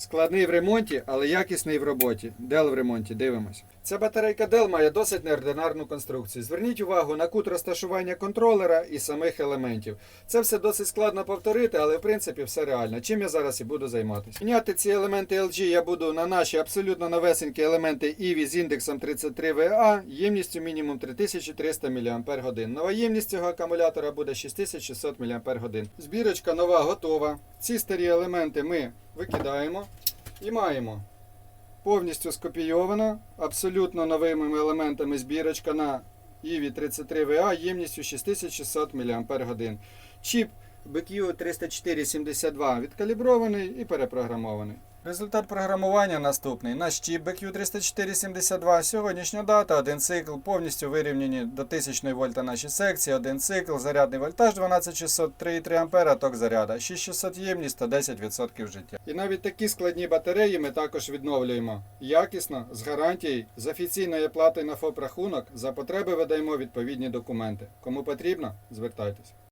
Складний в ремонті, але якісний в роботі. Dell в ремонті, дивимось. Ця батарейка Dell має досить неординарну конструкцію. Зверніть увагу на кут розташування контролера і самих елементів. Це все досить складно повторити, але в принципі все реально. Чим я зараз і буду займатися. Міняти ці елементи LG я буду на наші абсолютно новесенькі елементи EVI з індексом 33VA, ємністю мінімум 3300 мАч. Нова ємність цього акумулятора буде 6600 мАч. Збірочка нова готова. Ці старі елементи ми викидаємо і маємо повністю скопійовано, абсолютно новими елементами збірочка на іві 33VA ємністю 6600 мАч. Чіп BQ30472 відкалібрований і перепрограмований. Результат програмування наступний. Наш чіп BQ30472, сьогоднішня дата, один цикл, повністю вирівняні до 1000 вольта наші секції, один цикл, зарядний вольтаж 12600, 3,3 А, ток заряда, 6600 ємність та 10% життя. І навіть такі складні батареї ми також відновлюємо. Якісно, з гарантією, з офіційною платою на ФОП рахунок, за потреби видаємо відповідні документи. Кому потрібно, звертайтесь.